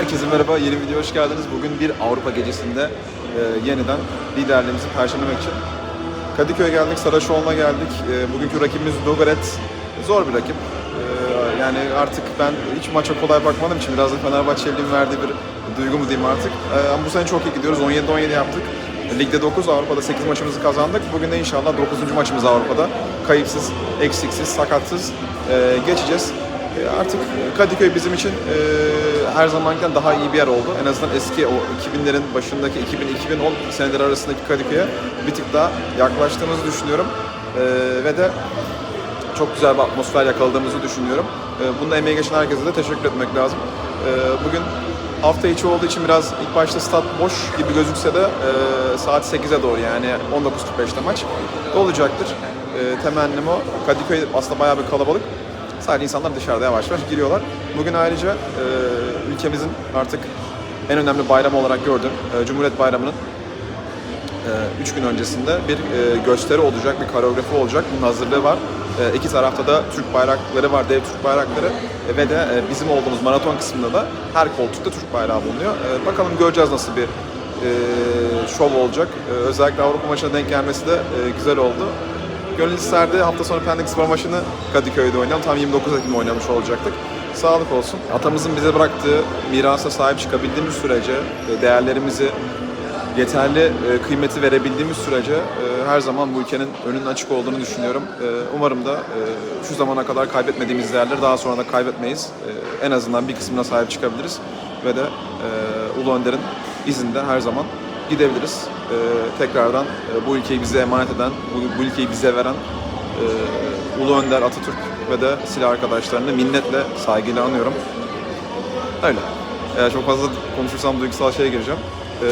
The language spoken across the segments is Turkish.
Herkese merhaba, yeni bir video hoş geldiniz. Bugün bir Avrupa gecesinde e, yeniden liderliğimizi perşemlemek için Kadıköy'e geldik, Saraçoğlu'na geldik. E, bugünkü rakibimiz Lugaret. Zor bir rakip. E, yani artık ben hiç maça kolay bakmadığım için biraz da Fenerbahçeli'nin verdiği bir duygu mu diyeyim artık. E, ama bu sene çok iyi gidiyoruz. 17'de 17 yaptık. Ligde 9, Avrupa'da 8 maçımızı kazandık. Bugün de inşallah 9. maçımız Avrupa'da. Kayıpsız, eksiksiz, sakatsız e, geçeceğiz. E, Artık Kadıköy bizim için e, her zamankinden daha iyi bir yer oldu. En azından eski o 2000'lerin başındaki 2000-2010 seneleri arasındaki Kadıköy'e bir tık daha yaklaştığımızı düşünüyorum. E, ve de çok güzel bir atmosfer yakaladığımızı düşünüyorum. E, bunda emeği geçen herkese de teşekkür etmek lazım. E, bugün hafta içi olduğu için biraz ilk başta stat boş gibi gözükse de e, saat 8'e doğru yani 19.45'te maç olacaktır. E, temennim o. Kadıköy aslında bayağı bir kalabalık. Sadece insanlar dışarıda yavaş yavaş giriyorlar. Bugün ayrıca e, ülkemizin artık en önemli bayramı olarak gördüğüm e, Cumhuriyet Bayramı'nın 3 gün öncesinde bir e, gösteri olacak, bir koreografi olacak. Bunun hazırlığı var. E, iki tarafta da Türk bayrakları var, dev Türk bayrakları E, ve de e, bizim olduğumuz maraton kısmında da her koltukta Türk bayrağı bulunuyor. E, bakalım göreceğiz nasıl bir e, şov olacak. E, özellikle Avrupa maçına denk gelmesi de e, güzel oldu. Gönül isterdi hafta sonu Pendik Spor maçını Kadıköy'de oynayalım. Tam 29 Ekim oynamış olacaktık. Sağlık olsun. Atamızın bize bıraktığı mirasa sahip çıkabildiğimiz sürece e, değerlerimizi yeterli e, kıymeti verebildiğimiz sürece e, her zaman bu ülkenin önünün açık olduğunu düşünüyorum. Umarım da şu zamana kadar kaybetmediğimiz değerleri daha sonra da kaybetmeyiz. En azından bir kısmına sahip çıkabiliriz ve de Ulu Önder'in izinde her zaman gidebiliriz. E, tekrardan e, bu ülkeyi bize emanet eden, bu, bu ülkeyi bize veren e, Ulu Önder Atatürk ve de silah arkadaşlarını minnetle, saygıyla anıyorum. Öyle. Eğer çok fazla konuşursam duygusal şeye gireceğim. Ee,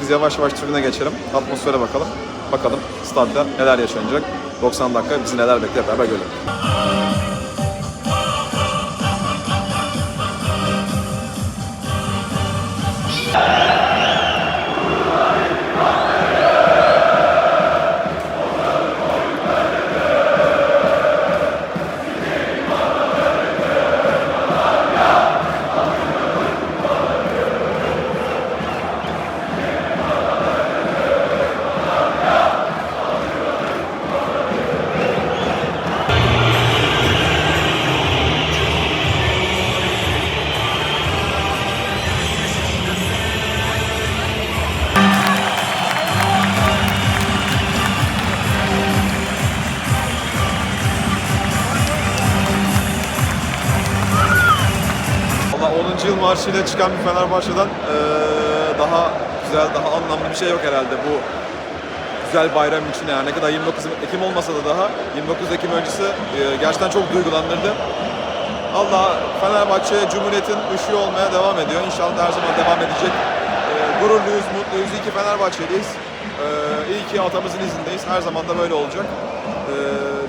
biz yavaş yavaş tribüne geçelim. Atmosfere bakalım. Bakalım stadda neler yaşanacak. 90 dakika bizi neler bekler beraber görelim. Valla 10. yıl marşıyla çıkan bir Fenerbahçe'den daha güzel, daha anlamlı bir şey yok herhalde bu güzel bayram için yani ne kadar 29 Ekim olmasa da daha 29 Ekim öncesi gerçekten çok duygulandırdı. Allah Fenerbahçe Cumhuriyet'in ışığı olmaya devam ediyor. İnşallah her zaman devam edecek. Gururluyuz, mutluyuz. İyi ki Fenerbahçeliyiz. İyi ki atamızın izindeyiz. Her zaman da böyle olacak.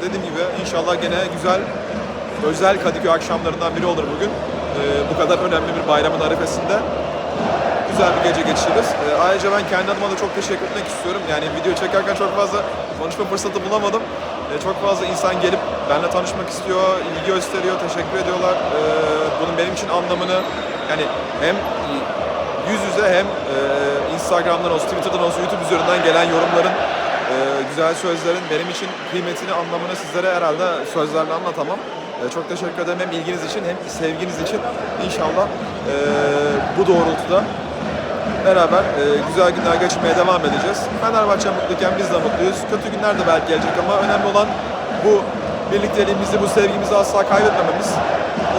Dediğim gibi inşallah gene güzel özel Kadıköy akşamlarından biri olur bugün. Ee, bu kadar önemli bir bayramın arifesinde güzel bir gece geçiririz. Ee, ayrıca ben kendi adıma da çok teşekkür etmek istiyorum. Yani video çekerken çok fazla konuşma fırsatı bulamadım. Ee, çok fazla insan gelip benimle tanışmak istiyor, ilgi gösteriyor, teşekkür ediyorlar. Bunun benim için anlamını yani hem yüz yüze hem e, Instagram'dan olsun, Twitter'dan olsun, YouTube üzerinden gelen yorumların e, güzel sözlerin benim için kıymetini, anlamını sizlere herhalde sözlerle anlatamam. E, çok teşekkür ederim hem ilginiz için hem sevginiz için. İnşallah e, bu doğrultuda beraber e, güzel günler geçirmeye devam edeceğiz. Fenerbahçe mutluyken biz de mutluyuz. Kötü günler de belki gelecek ama önemli olan bu birlikteliğimizi, bu sevgimizi asla kaybetmememiz.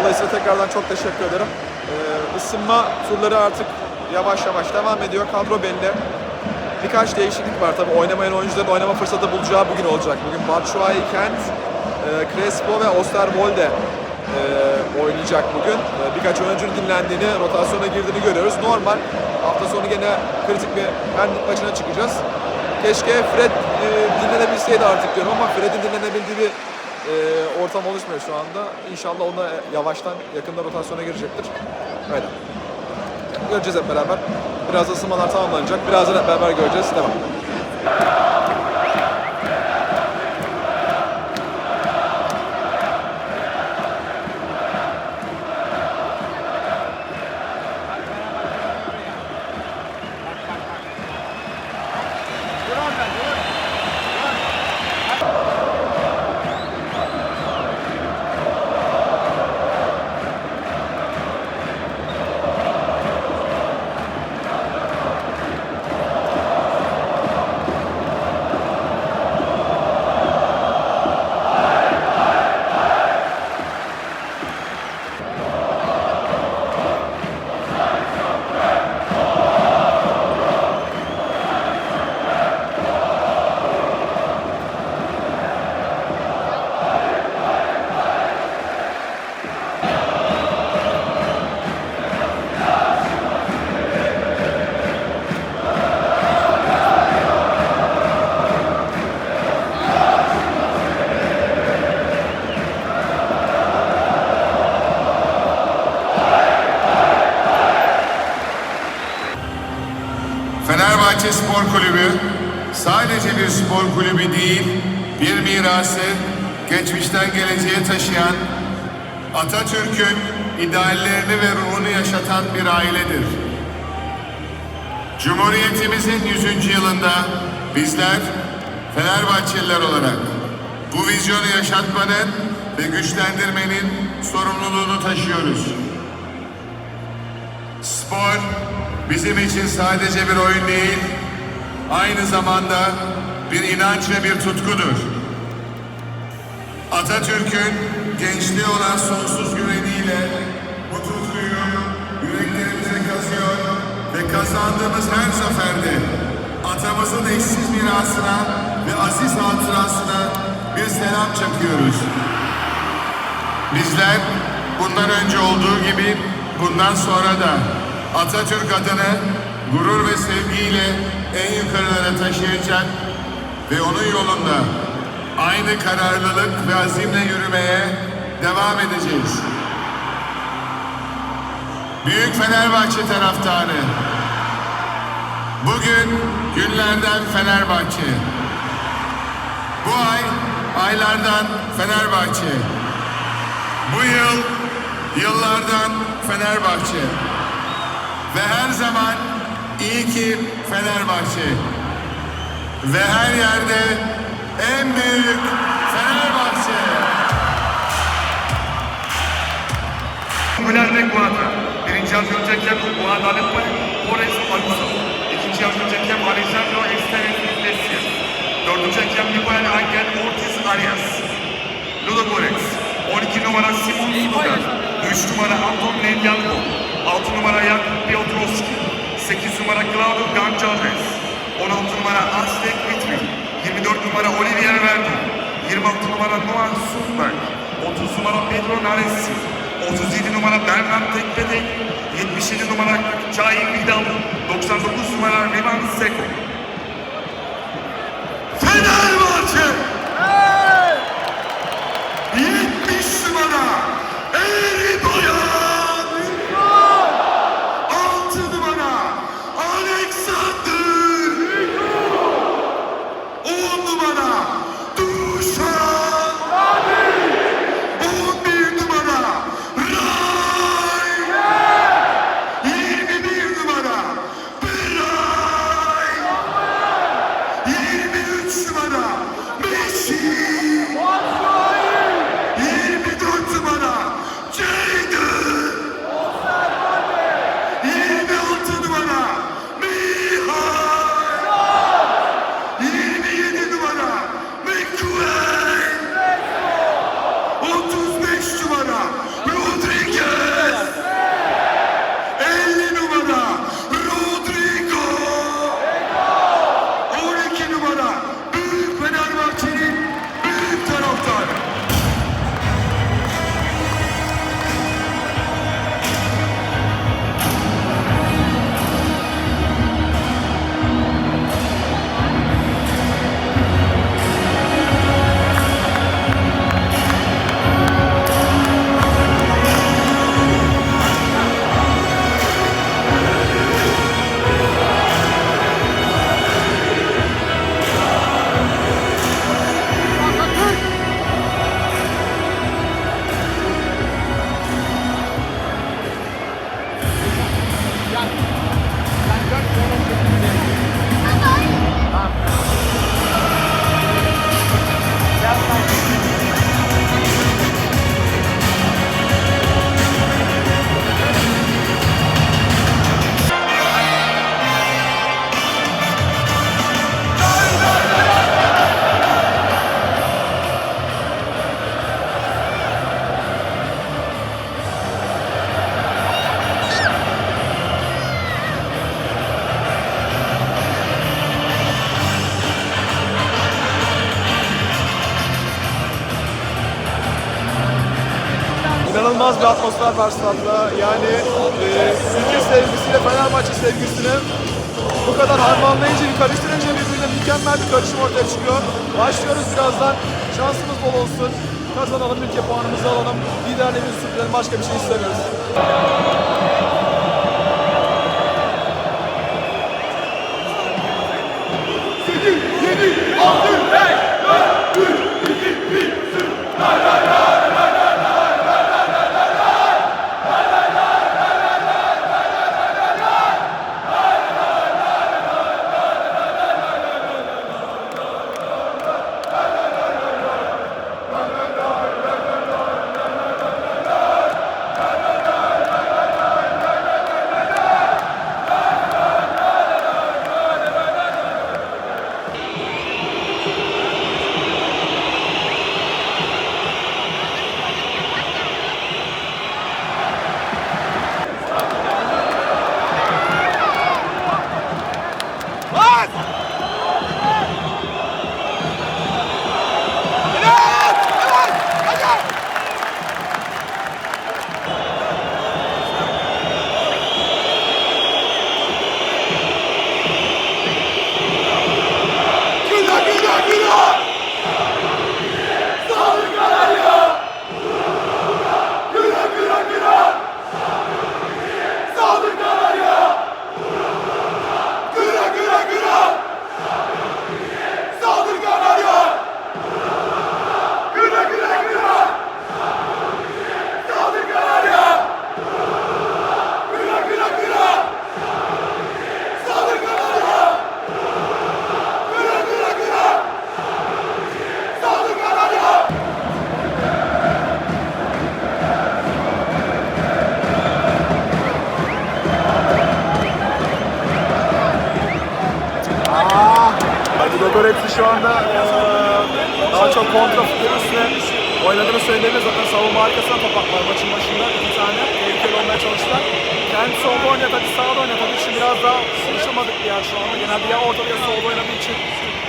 Dolayısıyla tekrardan çok teşekkür ederim. E, ısınma turları artık yavaş yavaş devam ediyor. Kadro belli. Birkaç değişiklik var tabii. Oynamayan oyuncuların oynama fırsatı bulacağı bugün olacak. Bugün Batshuayi, Kent, Crespo ve Osterwolde e, oynayacak bugün. E, birkaç oyuncunun dinlendiğini, rotasyona girdiğini görüyoruz. Normal. Hafta sonu gene kritik bir Pendik maçına çıkacağız. Keşke Fred e, dinlenebilseydi artık diyorum ama Fred'in dinlenebildiği bir e, ortam oluşmuyor şu anda. İnşallah ona yavaştan yakında rotasyona girecektir. Öyle. Göreceğiz hep beraber. Biraz ısınmalar tamamlanacak. Birazdan hep beraber göreceğiz. Devam. Mirası geçmişten geleceğe taşıyan, Atatürk'ün ideallerini ve ruhunu yaşatan bir ailedir. Cumhuriyetimizin 100. yılında bizler Fenerbahçeliler olarak bu vizyonu yaşatmanın ve güçlendirmenin sorumluluğunu taşıyoruz. Spor bizim için sadece bir oyun değil, aynı zamanda bir inanç ve bir tutkudur. Atatürk'ün gençliğe olan sonsuz güveniyle bu tutkuyu yüreklerimize kazıyor ve kazandığımız her zaferde atamızın eşsiz mirasına ve aziz hatırasına bir selam çakıyoruz. Bizler bundan önce olduğu gibi bundan sonra da Atatürk adını gurur ve sevgiyle en yukarılara taşıyacak ve onun yolunda aynı kararlılık ve azimle yürümeye devam edeceğiz. Büyük Fenerbahçe taraftarı. Bugün günlerden Fenerbahçe. Bu ay aylardan Fenerbahçe. Bu yıl yıllardan Fenerbahçe. Ve her zaman iyi ki Fenerbahçe. Ve her yerde en büyük Fenerbahçe. Müller Guada. Birinci yargı hakem Guadalupe Torres Alonso. İkinci yargı hakem Alejandro Esteves Iglesias. Dördüncü hakem Miguel Angel Ortiz Arias. Ludo Goretz. 12 numara Simon Sudogan. 3 numara Anton Nelyanko. 6 numara Jakub Piotrowski. 8 numara Claudio Gonçalves. 16 numara Aztek Mitri. 24 numara Verdi. 26 numara Noah Sundberg. 30 numara Pedro Naresi. 37 numara Bernard Tekpedek, 77 numara Çayin Vidal, 99 numara Rivan Seko. inanılmaz bir atmosfer var statta. Yani e, ülke sevgisiyle Fenerbahçe sevgisini bu kadar harmanlayınca bir karıştırınca birbirine mükemmel bir karışım ortaya çıkıyor. Başlıyoruz birazdan. Şansımız bol olsun. Kazanalım, ülke puanımızı alalım. Liderliğimizi sürdürelim. Başka bir şey istemiyoruz. Yedi, altı, beş, dört, üç, iki, bir, sıfır, Kendi solda oynadı, hadi sağda. Tabii için biraz daha alışamadık bir yer şu anda. Genelde ya ortada ya solda oynadığı için.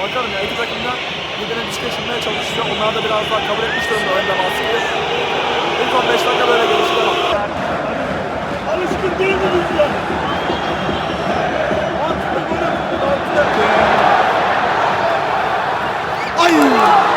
Bakalım ya iki takım da birbirine diş geçirmeye çalışıyor. Onlar da biraz daha kabul etmiş durumda önde baskıyı. İlk 15 dakika böyle gelişti ama. Alışkın değil mi bizler? Yani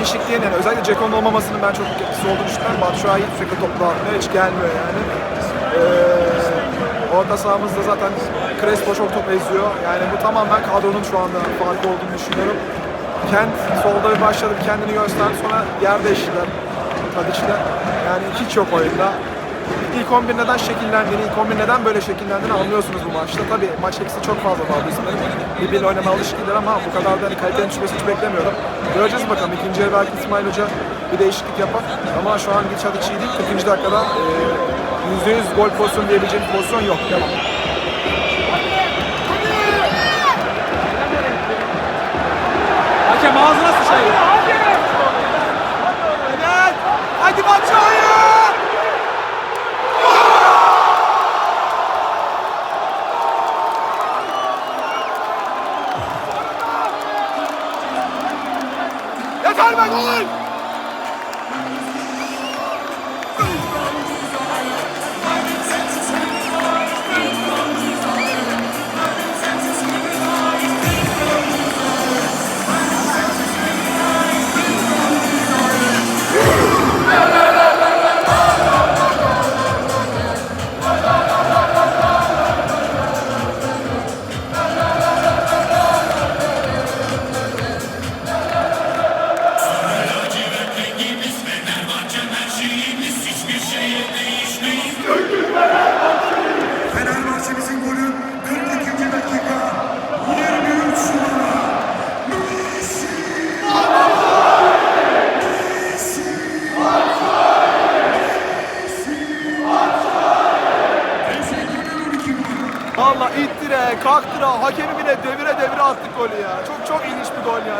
değişikliğin yani özellikle Ceko'nun olmamasının ben çok etkisi olduğunu düşünüyorum. Batshuayi sürekli topla atmıyor, hiç gelmiyor yani. Ee, orta sahamızda zaten Crespo çok top eziyor. Yani bu tamamen kadronun şu anda farkı olduğunu düşünüyorum. Kent solda bir başladı, kendini gösterdi. Sonra yer değiştiler Tadic'le. Yani hiç yok oyunda. İlk 11 neden şekillendiğini, ilk 11 neden böyle şekillendiğini anlıyorsunuz bu maçta. Tabii maç eksi çok fazla var isimlerin. Birbiriyle oynamaya alışıklar ama bu kadar da hani kalitenin düşmesini hiç beklemiyordum. Göreceğiz bakalım. İkinci yarı belki İsmail Hoca bir değişiklik yapar. Ama şu an gidişat hiç iyi değil. 40. dakikada e, %100 gol pozisyonu diyebileceğim pozisyon yok. Devam.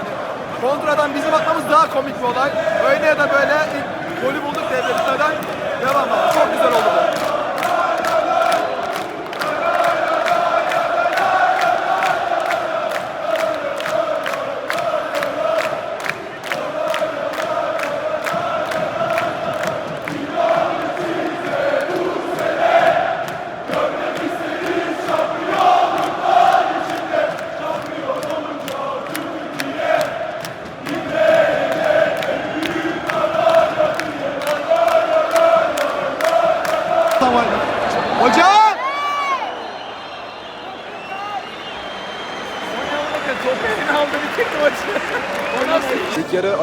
Yani. Kontradan bizim atmamız daha komik bir olay. Öyle ya da böyle ilk golü bulduk devretmeden. Devam abi. Çok güzel oldu bu.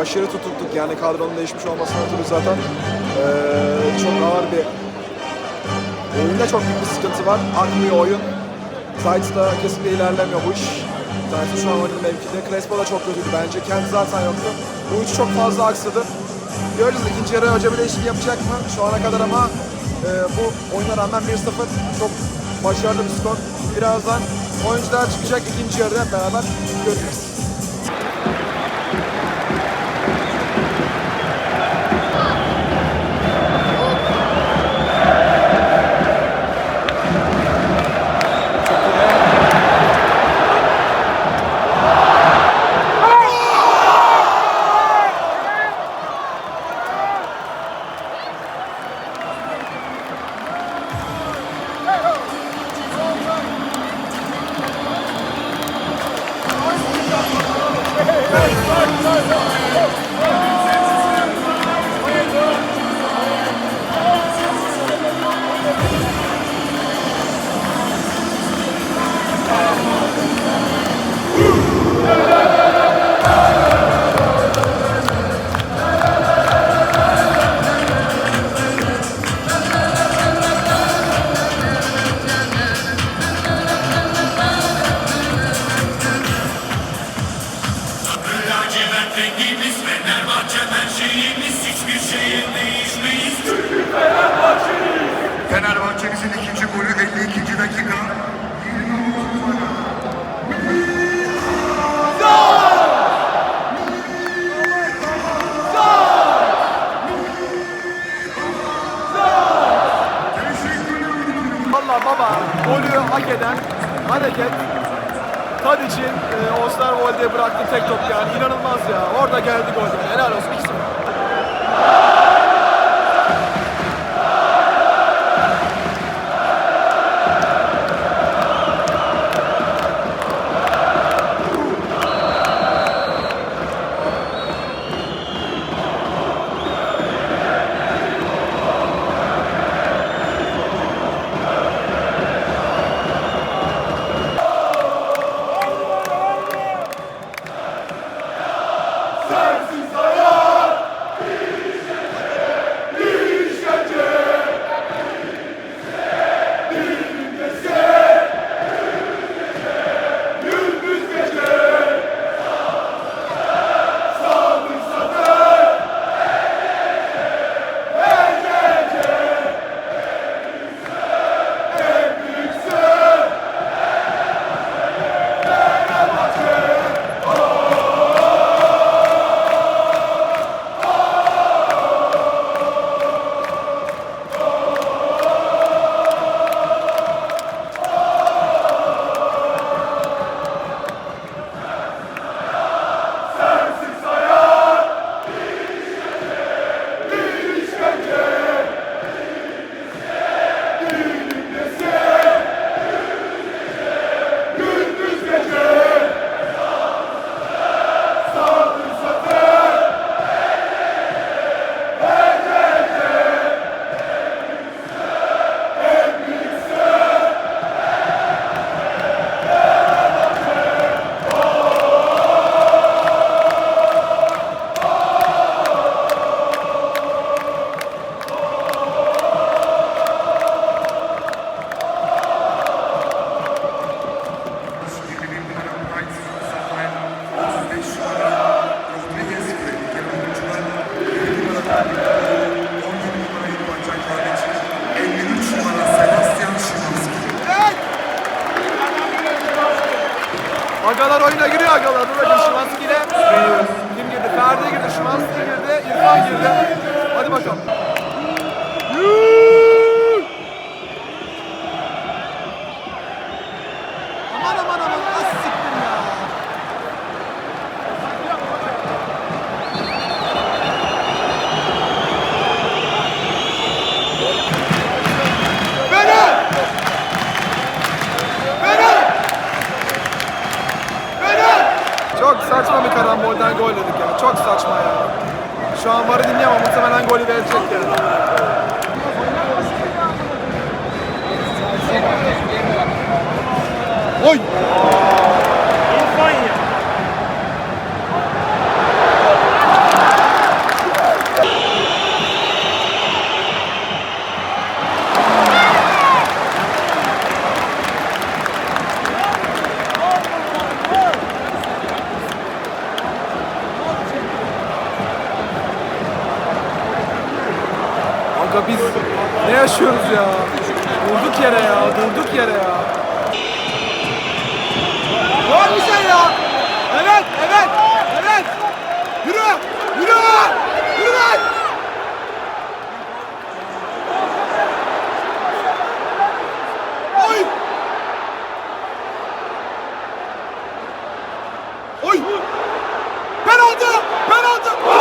Aşırı tutuktuk yani kadronun değişmiş olmasına ötürü zaten eee, çok ağır bir oyunda çok büyük bir sıkıntı var. Akmıyor oyun. Zayt'da kesinlikle ilerlemiyor bu iş. Zayt'ın şu an oyunun mevkide. Crespo da çok kötüydü bence. Kendi zaten yoktu. Bu üç çok fazla aksadı. Göreceğiz ikinci yarı hoca bir değişiklik yapacak mı? Şu ana kadar ama eee, bu oyuna rağmen 1-0 çok başarılı bir skor. Birazdan oyuncular çıkacak ikinci yarıda beraber göreceğiz. Hareket Tadic'in e, Osterwolde'ye bıraktığı tek top yani inanılmaz ya. Orada geldi gol. Helal olsun. 2-0. Agalar oyuna giriyor agalar. Dur bakayım Şimanski ile. Kim girdi? Ferdi girdi. Şimanski girdi. İrfan girdi. Hadi bakalım. Oy! Penaltı, penaltı.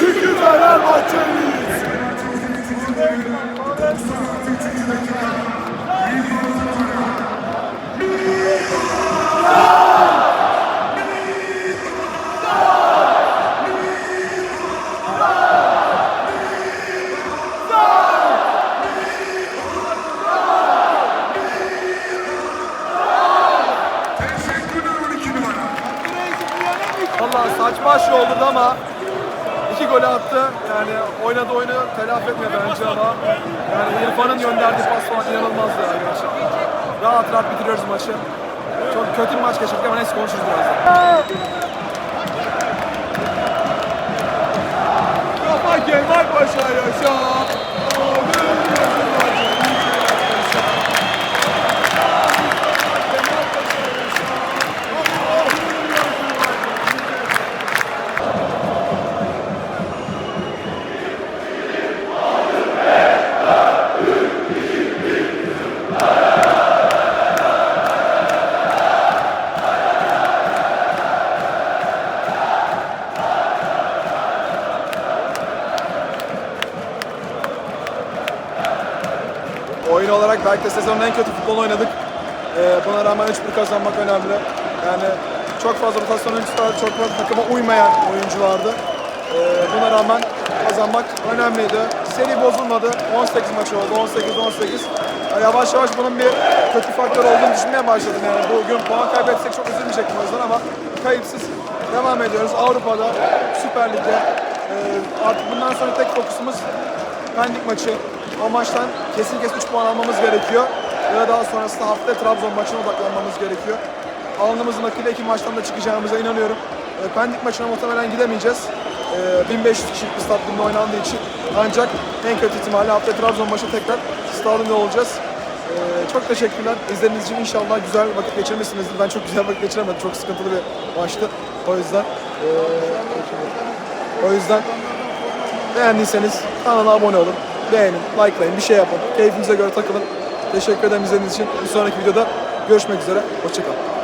Çünkü Fenerbahçeliyiz. Valla saçma şey olurdu ama golü attı. Yani oynadı oyunu telafi etmedi bence ama yani İrfan'ın gönderdiği pas falan inanılmazdı ya gerçekten. Rahat rahat bitiriyoruz maçı. Çok kötü bir maç geçirdik ama neyse konuşuruz birazdan. Kafa Kemal Paşa yaşa. Oyun belki de sezonun en kötü futbol oynadık. Ee, buna rağmen 3-1 kazanmak önemli. Yani çok fazla rotasyon oyuncusu var, çok fazla takıma uymayan oyunculardı. Ee, buna rağmen kazanmak önemliydi. Seri bozulmadı. 18 maç oldu. 18-18. Yani Yavaş yavaş bunun bir kötü faktör olduğunu düşünmeye başladım. Yani bugün puan kaybetsek çok üzülmeyecektim o yüzden ama kayıpsız devam ediyoruz. Avrupa'da, Süper Lig'de e, artık bundan sonra tek fokusumuz Pendik maçı. O maçtan kesin kesin 3 puan almamız gerekiyor. Ve daha sonrasında hafta Trabzon maçına odaklanmamız gerekiyor. Alnımızın akıyla iki maçtan da çıkacağımıza inanıyorum. E, Pendik maçına muhtemelen gidemeyeceğiz. E, 1500 kişilik bir stadyumda oynandığı için. Ancak en kötü ihtimalle hafta Trabzon maçı tekrar stadyumda olacağız. E, çok teşekkürler. İzlediğiniz için inşallah güzel vakit geçirmişsinizdir. Ben çok güzel vakit geçiremedim. Çok sıkıntılı bir maçtı. O yüzden e, o yüzden Beğendiyseniz kanala abone olun, beğenin, likelayın, bir şey yapın. Keyfinize göre takılın. Teşekkür ederim izlediğiniz için. Bir sonraki videoda görüşmek üzere. Hoşçakalın.